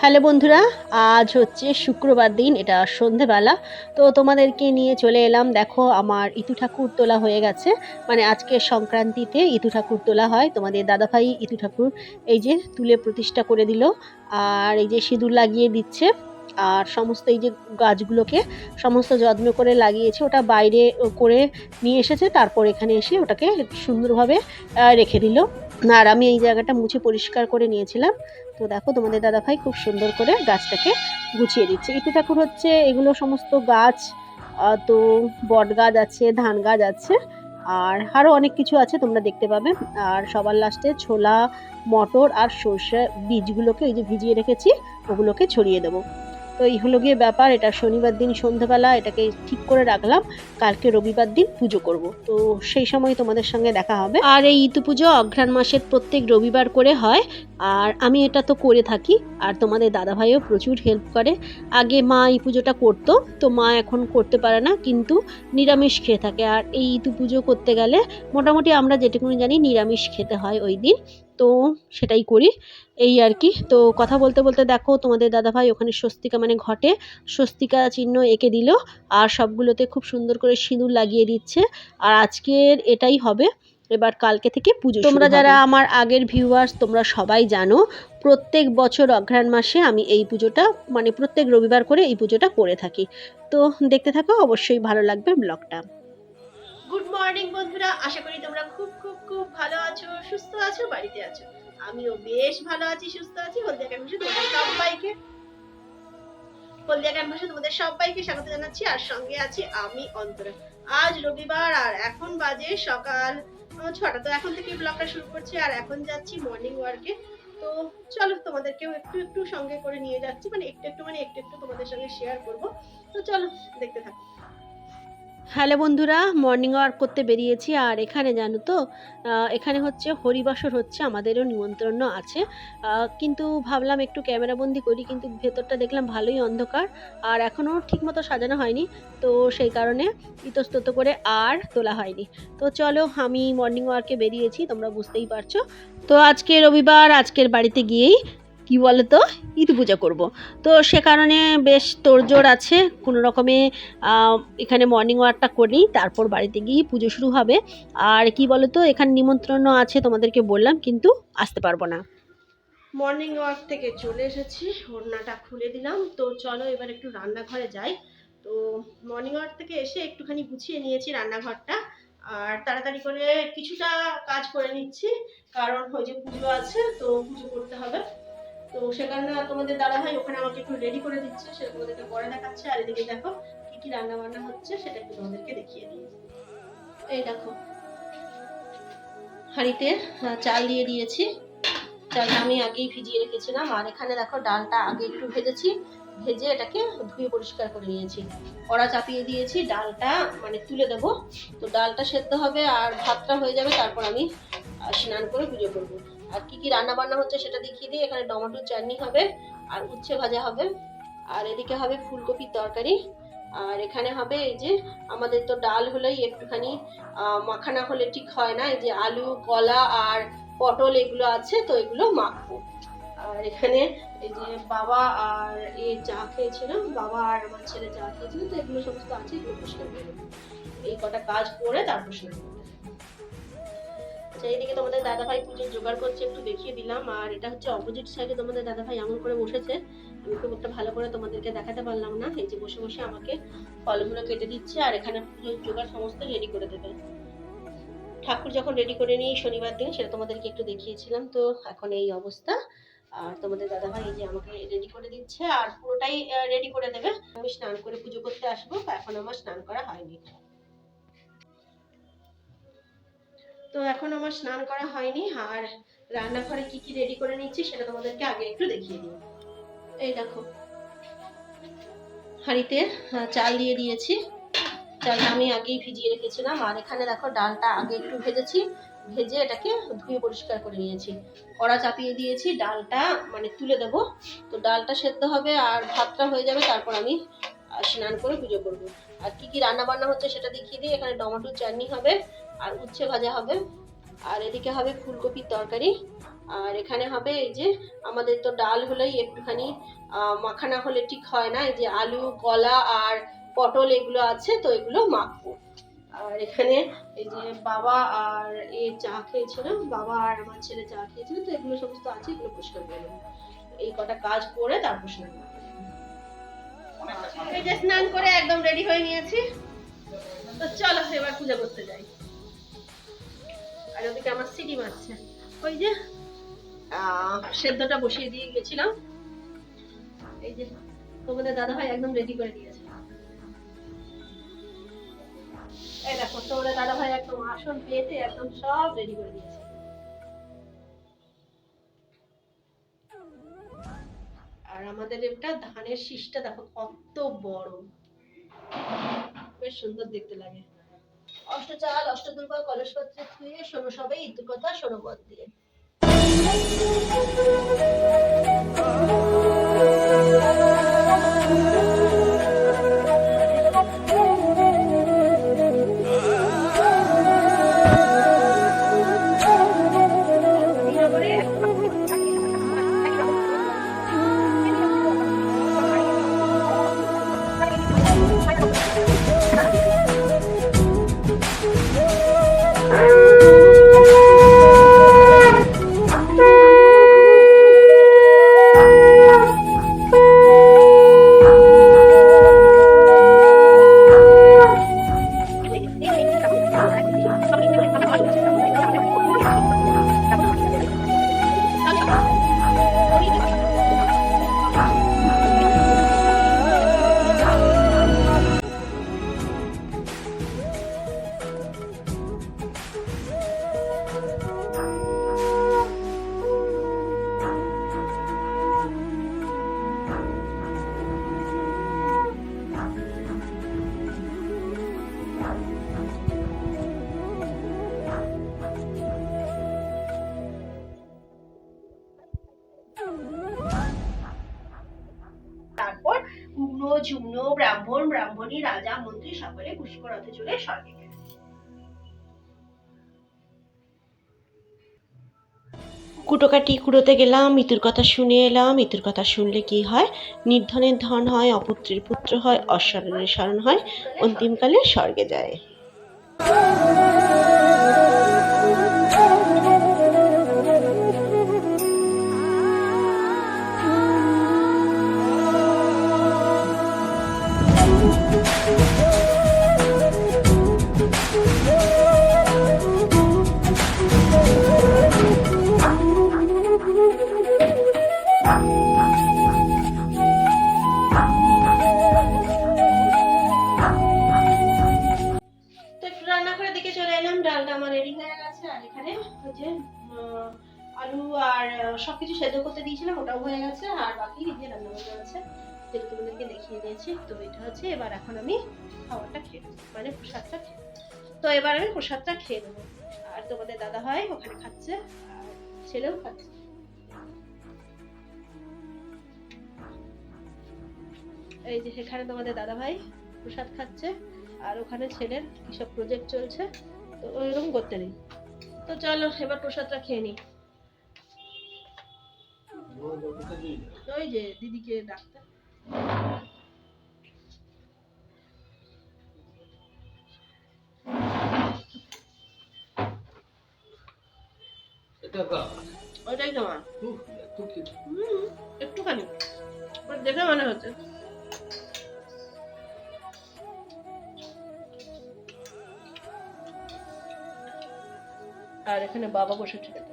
Hello বন্ধুরা, আজ হচ্ছে শুক্রবার দিন, এটা সন্ধেবেলা। তো তোমাদেরকে নিয়ে চলে এলাম, দেখো আমার ইতু ঠাকুর তোলা হয়ে গেছে। মানে আজকে সংক্রান্তিতে ইতু ঠাকুর তোলা হয়। তোমাদের দাদাভাই ইতু ঠাকুর এই যে তুলে প্রতিষ্ঠা করে দিল, আর এই যে সিঁদুর লাগিয়ে দিচ্ছে। আর সমস্ত এই যে গাছগুলোকে সমস্ত যত্ন করে লাগিয়েছে, ওটা বাইরে করে নিয়ে এসেছে, তারপর এখানে এসে ওটাকে সুন্দরভাবে রেখে দিল। আর আমি এই জায়গাটা মুছে পরিষ্কার করে নিয়েছিলাম। তো দেখো তোমাদের দাদাভাই খুব সুন্দর করে গাছটাকে গুছিয়ে দিচ্ছে। ইটু ঠাকুর হচ্ছে এগুলো সমস্ত গাছ তো বট গাছ আছে, ধান গাছ আছে, আর আরও অনেক কিছু আছে তোমরা দেখতে পাবে। আর সবার লাস্টে ছোলা, মটর আর সর্ষে বীজগুলোকে এই যে ভিজিয়ে রেখেছি, ওগুলোকে ছড়িয়ে দেবো। তো এই হলো গিয়ে ব্যাপার, এটা শনিবার দিন সন্ধ্যাবেলা এটাকে ঠিক করে রাখলাম। কালকে রবিবার দিন পুজো করব। তো সেই সময় তোমাদের সঙ্গে দেখা হবে। আর এই ইতু পুজো অঘ্রাণ মাসের প্রত্যেক রবিবার করে হয়। আর আমি এটা তো করে থাকি, আর তোমাদের দাদাভাইও প্রচুর হেল্প করে। আগে মা এই পুজোটা করতো, তো মা এখন করতে পারে না, কিন্তু নিরামিষ খেয়ে থাকে। আর এই ইতু পুজো করতে গেলে মোটামুটি আমরা যেটুকুনি জানি নিরামিষ খেতে হয় ওই দিন। তো সেটাই করি। এই আর কি। তো কথা বলতে বলতে দেখো তোমাদের দাদাভাই ওখানে স্বস্তিকা মানে ঘটে। স্বস্তিকা চিহ্ন এঁকে দিল আর সবগুলোতে খুব সুন্দর করে সিঁদুর লাগিয়ে দিচ্ছে। আর আজকের এটাই হবে। এবার কালকে থেকে পুজো তোমরা যারা আমার আগের ভিউয়ার্স তোমরা সবাই জানো প্রত্যেক বছর অঘ্রাণ মাসে আমি এই পুজোটা মানে প্রত্যেক রবিবার করে এই পুজোটা করে থাকি। তো দেখতে থাকো অবশ্যই ভালো লাগবে ব্লগটা গুড মর্নিং বন্ধুরা আশা করি তোমরা খুব খুব ভালো আছো, সুস্থ আছো, বাড়িতে আছো। আমিও বেশ ভালো আছি, সুস্থ আছি। হলদিয়া ক্যাম্পাসে তোমাদের সবাইকে হলদিয়া ক্যাম্পাসে তোমাদের সবাইকে স্বাগত জানাচ্ছি। আর সঙ্গে আছি আমি, অন্তরা। আজ রবিবার, আর এখন বাজে সকাল ছটা। তো এখন থেকে ব্লগটা শুরু করছি, আর এখন যাচ্ছি মর্নিং ওয়ার্কে তো চলো তোমাদেরকেও একটু একটু সঙ্গে করে নিয়ে যাচ্ছি। মানে একটু একটু মানে একটু একটু তোমাদের সঙ্গে শেয়ার করব। তো চলো, দেখতে থাকো। হ্যালো বন্ধুরা মর্নিং ওয়ার্ক করতে বেরিয়েছি। আর এখানে জানো তো এখানে হচ্ছে হরিবাসর হচ্ছে আমাদেরও নিমন্ত্রণ আছে। কিন্তু ভাবলাম একটু ক্যামেরাবন্দি করি, কিন্তু ভেতরটা দেখলাম ভালোই অন্ধকার আর এখনও ঠিকমতো সাজানো হয়নি। তো সেই কারণে ইতস্তত করে আর তোলা হয়নি। তো চলো, আমি মর্নিং ওয়ার্কে বেরিয়েছি, তোমরা বুঝতেই পারছ। তো আজকে রবিবার, আজকের বাড়িতে গিয়েই কি বলতো? ঈদ পূজা করব। তো সে কারণে বেশ তোড়জোড় আছে। কোনো রকমে এখানে মর্নিং ওয়াকটা করি, তারপর বাড়িতে গিয়ে পুজো শুরু হবে। আর কি বলতো, এখানে নিমন্ত্রণ আছে তোমাদেরকে বললাম, কিন্তু আসতে পারব না। মর্নিং ওয়াক থেকে চলে এসেছি, ওড়নাটা খুলে দিলাম। তো চলো এবার একটু রান্নাঘরে যাই। তো মর্নিং ওয়াক থেকে এসে একটুখানি গুছিয়ে নিয়েছি রান্নাঘরটা। আর তাড়াতাড়ি করে কিছুটা কাজ করে নিচ্ছি, কারণ ওই যে পুজো আছে, তো পুজো করতে হবে। তো সে কারণে তোমাদের দাদা ভাই ওখানে আমাকে একটু রেডি করে দিচ্ছে সেটা তোমাদেরকে পরে দেখাচ্ছে। আর এদিকে দেখো কি কি রান্না বান্না হচ্ছে, সেটা একটু তোমাদেরকে দেখিয়ে দিই। এই দেখো, হাঁড়িতে চাল দিয়ে দিয়েছি। চালটা আমি আগেই ভিজিয়ে রেখেছিলাম। আর এখানে দেখো ডালটা আগে একটু ভেজেছি, ভেজে এটাকে ধুয়ে পরিষ্কার করে নিয়েছি। কড়া চাপিয়ে দিয়েছি, ডালটা মানে তুলে দেবো। তো ডালটা সেদ্ধ হবে আর ভাতটা হয়ে যাবে, তারপর আমি স্নান করে পুজো করব। আর কি কি রান্না বান্না হচ্ছে সেটা দেখিয়ে দিই। এখানে টমেটোর চাটনি হবে, আর উচ্ছে ভাজা হবে। আর এদিকে হবে ফুলকপির তরকারি। আর এখানে হবে এই যে আমাদের তো ডাল হলেই একটুখানি মাখানা হলে ঠিক হয় না। এই যে আলু, কলা আর পটল এগুলো আছে, তো এগুলো মাখবো। আর এখানে এই যে বাবা আর এ চা খেয়েছিলাম, বাবা আর আমার ছেলে চা খেয়েছিল, তো এগুলো সমস্ত আছে, এগুলো পরিষ্কার এই কটা কাজ করে তারপর শুরু আচ্ছা এইদিকে তোমাদের দাদাভাই পুজোর জোগাড় করছে, একটু দেখিয়ে দিলাম। আর এটা হচ্ছে অপোজিট সাইডে তোমাদের দাদাভাই এমন করে বসেছে। আমি খুব একটা ভালো করে তোমাদেরকে দেখাতে পারলাম না। এই যে বসে বসে আমাকে ফলগুলো কেটে দিচ্ছে, আর এখানে পুজোর জোগাড় সমস্ত রেডি করে দেবে। ঠাকুর যখন রেডি করে নিই শনিবার দিন, সেটা তোমাদেরকে একটু দেখিয়েছিলাম। তো এখন এই অবস্থা। আর তোমাদের দাদাভাই এই যে আমাকে রেডি করে দিচ্ছে, আর পুরোটাই রেডি করে দেবে। আমি স্নান করে পুজো করতে আসব, এখন আমার স্নান করা হয়নি। তো এখন আমার স্নান করা হয়নি, আর রান্নাঘরে কি কি রেডি করে নিচ্ছি সেটা তোমাদেরকে আগে একটু দেখিয়ে দিই। এই দেখো, হাঁড়িতে চাল দিয়ে দিয়েছি। চালটা আমি আগেই ভিজিয়ে রেখেছিলাম, আর এখানে দেখো ডালটা আগে একটু ভেজেছি, ভেজে এটাকে ধুয়ে পরিষ্কার করে নিয়েছি। কড়া চাপিয়ে দিয়েছি, ডালটা মানে তুলে দেবো। তো ডালটা সেদ্ধ হবে, আর ভাতটা হয়ে যাবে, তারপর আমি স্নান করে পুজো করব। আর কি কি রান্না বান্না হচ্ছে সেটা দেখিয়ে দিই, এখানে টমেটোর চাটনি হবে আর উচ্ছে ভাজা হবে। আর এদিকে হবে ফুলকপির তরকারি। আর এখানে হবে এই যে আমাদের তো ডাল হলেই একটুখানি মাখানা হলে ঠিক হয় না। এই যে আলু, কলা আর পটল এগুলো আছে, তো এগুলো মাখবো। আর এখানে এই যে বাবা আর এ চা খেয়েছিল, বাবা আর আমার ছেলে চা খেয়েছিল, তো এগুলো সমস্ত আছে, এগুলো পরিষ্কার করে এই কটা কাজ করে তারপর স্নান স্নান করে একদম রেডি হয়ে নিয়েছি। তো চলো এবার পূজা করতে যাই। আর আমার সিটি মারছে ওই যে সেদ্ধটা বসিয়ে দিয়ে গেছিলাম। এই যে, তোমাদের দাদা ভাই একদম আসন একদম সব রেডি করে দিয়েছে। আর আমাদের এটা ধানের শীষটা দেখো, কত বড়। বেশ সুন্দর দেখতে লাগে। অষ্টচাল অষ্টদুর্গা কলসপত্রে থুয়ে শোনো সবে ইতু কথা শোনো বদ দিয়ে। ব্রাহ্মণী রাজা, মন্ত্রী সকলে পুষ্করথে চলে স্বর্গে কুটোকাটি কুড়োতে গেলাম মৃত্যুর কথা শুনে এলাম মৃত্যুর কথা শুনলে কি হয়? নির্ধনের ধন হয়, অপুত্রের পুত্র হয় অস্মরণের স্মরণ হয়, অন্তিমকালে স্বর্গে যায়। হচ্ছে আলু আর সব কিছু সেদ্ধ করতে দিয়েছিলাম, ওটাও হয়ে গেছে, আর বাকি যে রান্না হয়ে গেছে যেটা তোমাদেরকে দেখিয়ে দিয়েছি। তো এটা হচ্ছে, এবার এখন আমি খাবারটা খেয়ে মানে প্রসাদটা তো এবার আমি প্রসাদটা খেয়ে নেব। আর তোমাদের দাদা ভাই ওখানে খাচ্ছে, আর ছেলেও খাচ্ছে। এই যে সেখানে তোমাদের দাদা ভাই প্রসাদ খাচ্ছে, আর ওখানে ছেলের কিসব প্রজেক্ট চলছে, তো ওইরকম করতে নেই। তো চলো এবার প্রসাদটা খেয়ে নিই ওই যে দিদিকে ডাক্তার ওইটাই তোমার। একটুখানি। দেখে মনে হচ্ছে। আর এখানে বাবা বসেছে খেতে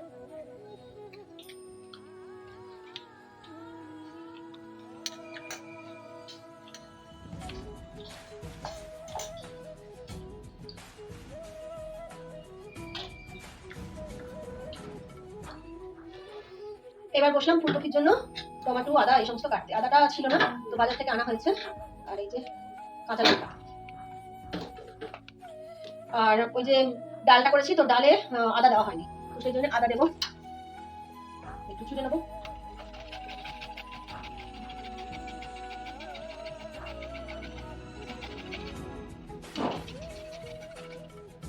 এবার বসলাম ফুলকপির জন্য। টমেটো, আদা, এই সমস্ত কাটতে। আদাটা ছিল না, তো বাজার থেকে আনা হয়েছে। আর এই যে কাঁচা লঙ্কা। আর ওই যে ডালটা করেছি, তো ডালে আদা দেওয়া হয়নি। তো সেই জন্য আদা দেবো। একটু চুলে নেব।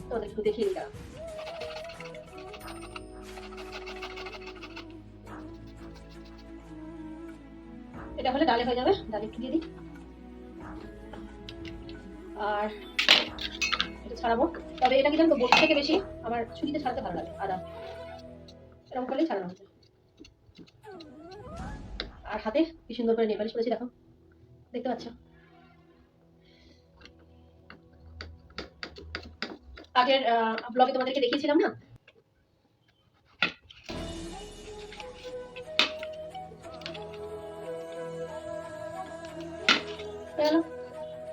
তোমাদের একটু দেখিয়ে দিলাম এটা হলে ডালে হয়ে যাবে। ডালে একটু দিয়ে দিই। আর এটা ছাড়াবো। তবে এটা কি জানো বসে থেকে বেশি আমার ছুরিতে ছাড়াতে ভালো লাগে আদা এরকম করলেই ছাড়ানো হচ্ছে। আর হাতে কি সুন্দর করে নেপালিশ করেছি দেখো। দেখতে পাচ্ছ? আগের ব্লগে তোমাদেরকে দেখিয়েছিলাম না?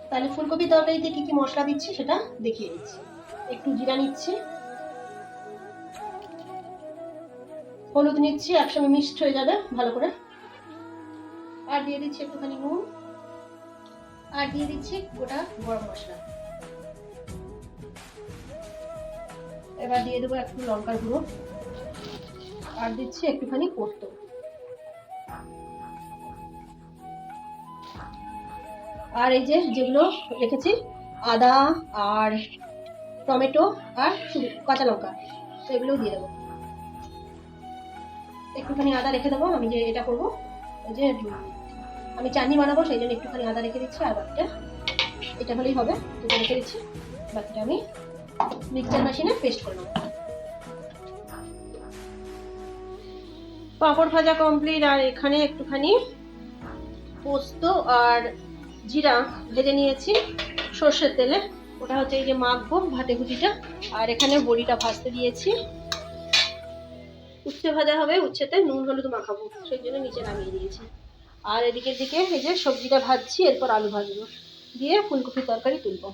তাহলে ফুলকপি তরকারিতে কি কি মশলা দিচ্ছি সেটা দেখিয়ে দিচ্ছি। একটু জিরা নিচ্ছি। হলুদ নিচ্ছি, একসঙ্গে মিক্সড হয়ে যাবে, ভালো করে। আর দিয়ে দিচ্ছি একটুখানি নুন। আর দিয়ে দিচ্ছি গোটা গরম মশলা। এবার দিয়ে দেবো একটু লঙ্কার গুঁড়ো। আর দিচ্ছি একটুখানি পোস্ত। আর এই যে যেগুলো রেখেছি, আদা আর টমেটো আর কাঁচা লঙ্কা। তো এগুলোও দিয়ে দেবো। একটুখানি আদা রেখে দেবো, আমি যে এটা করব যে আমি চাটনি বানাবো, সেই জন্য একটুখানি আদা রেখে দিচ্ছি, আর বাকিটা এটা হলেই হবে এটা রেখে দিচ্ছি। বাকিটা আমি মিক্সচার মেশিনে পেস্ট করে পাঁপড় ভাজা কমপ্লিট আর এখানে একটুখানি পোস্ত আর জিরা ভেজে নিয়েছি, সর্ষের তেলে। ওটা হচ্ছে এই যে মাখবো ভাতে ভুজিটা আর এখানে বড়িটা ভাজতে দিয়েছি। উচ্ছে ভাজা হবে, উচ্ছেতে নুন, হলুদ মাখাবো, সেই জন্য নিচে নামিয়ে দিয়েছি। আর এদিকের দিকে এই যে সবজিটা ভাজছি, এরপর আলু ভাজবো। দিয়ে ফুলকপির তরকারি তুলবো।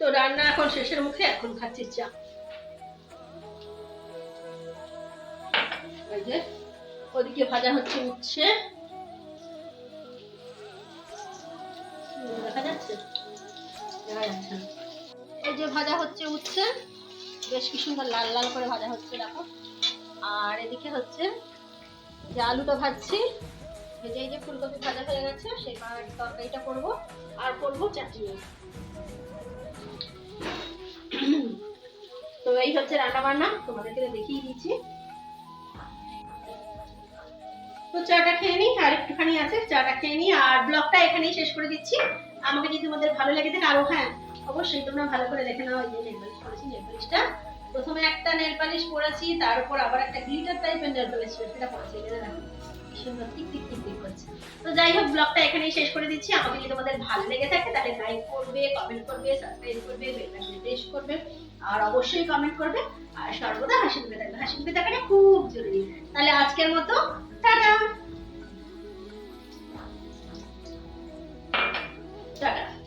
তো রান্না এখন শেষের মুখে, এখন খাচ্ছি চা। ওদিকে ভাজা হচ্ছে উচ্ছে। এই যে ভাজা হচ্ছে উচ্ছে, বেশ কি সুন্দর লাল লাল করে ভাজা হচ্ছে, দেখো। আর এদিকে হচ্ছে যে আলুটা ভাজছি যে এই যে ফুলকপি ভাজা হয়ে গেছে সেই তরকারিটা করব, আর করব চাটনি। তো এই হচ্ছে রান্না বান্না তোমাদেরকে দেখিয়ে দিচ্ছি। তো চাটা খেয়ে নিই, আর একটুখানি আছে, চাটা খেয়ে নিই, আর ব্লগটা এখানেই শেষ করে দিচ্ছি। আমাকে যদি তোমাদের ভালো লেগে থাকে আরও হ্যাঁ অবশ্যই তোমরা ভালো করে দেখে নাও এই যে নেল পালিশ করেছি, নেল পালিশটা। প্রথমে একটা নেল পালিশ করেছি তার উপর আবার একটা গ্লিটার টাইপের নেল পালিশ সেটা করেছি এটা দেখো তো যাই হোক, ব্লগটা এখানেই শেষ করে দিচ্ছি। আমাকে যদি তোমাদের ভালো লেগে থাকে, তাহলে লাইক করবে কমেন্ট করবে সাবস্ক্রাইব করবে বেল প্রেস করবে, আর অবশ্যই কমেন্ট করবে। আর সর্বদা হাসি মুখে থাকবে। হাসি মুখে থাকাটা খুব জরুরি। তাহলে আজকের মতো, টাটা! টাটা